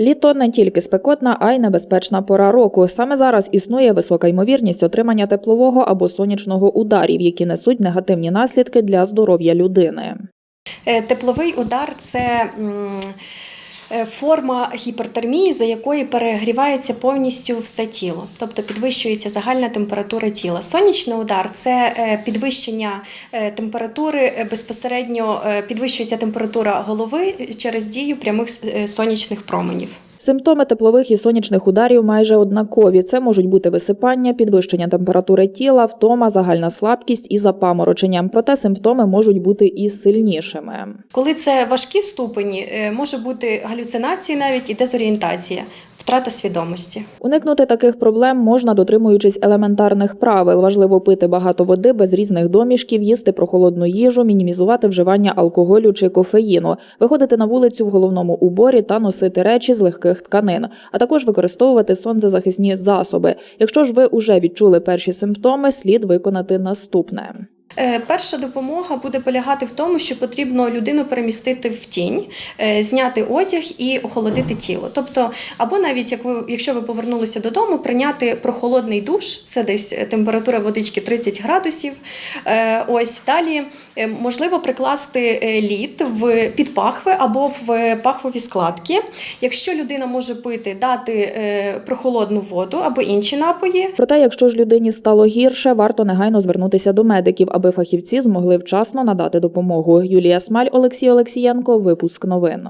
Літо не тільки спекотна, а й небезпечна пора року. Саме зараз існує висока ймовірність отримання теплового або сонячного ударів, які несуть негативні наслідки для здоров'я людини. Е, Тепловий удар це форма гіпертермії, за якої перегрівається повністю все тіло, тобто підвищується загальна температура тіла. Сонячний удар це е, підвищення е, температури е, безпосередньо е, підвищується температура голови через дію прямих е, сонячних променів. Симптоми теплових і сонячних ударів майже однакові. Це можуть бути висипання, підвищення температури тіла, втома, загальна слабкість і запаморочення. Проте симптоми можуть бути і сильнішими. Коли це важкі ступені, е, може бути галюцинації навіть і дезорієнтація, втрата свідомості. Уникнути таких проблем можна, дотримуючись елементарних правил. Важливо пити багато води без різних домішків, їсти прохолодну їжу, мінімізувати вживання алкоголю чи кофеїну, виходити на вулицю в головному уборі та носити речі з легких тканин, а також використовувати сонцезахисні засоби. Якщо ж ви уже відчули перші симптоми, слід виконати наступне. Е, Перша допомога буде полягати в тому, що потрібно людину перемістити в тінь, е, зняти одяг і охолодити тіло. Тобто, або навіть як ви, якщо ви повернулися додому, прийняти прохолодний душ, це десь температура водички 30 градусів. Е, Ось далі можливо прикласти лід в під пахви або в пахвові складки. Якщо людина може пити, дати прохолодну воду або інші напої. Проте, якщо ж людині стало гірше, варто негайно звернутися до медиків, аби фахівці змогли вчасно надати допомогу. Юлія Смаль, Олексій Олексієнко, випуск новин.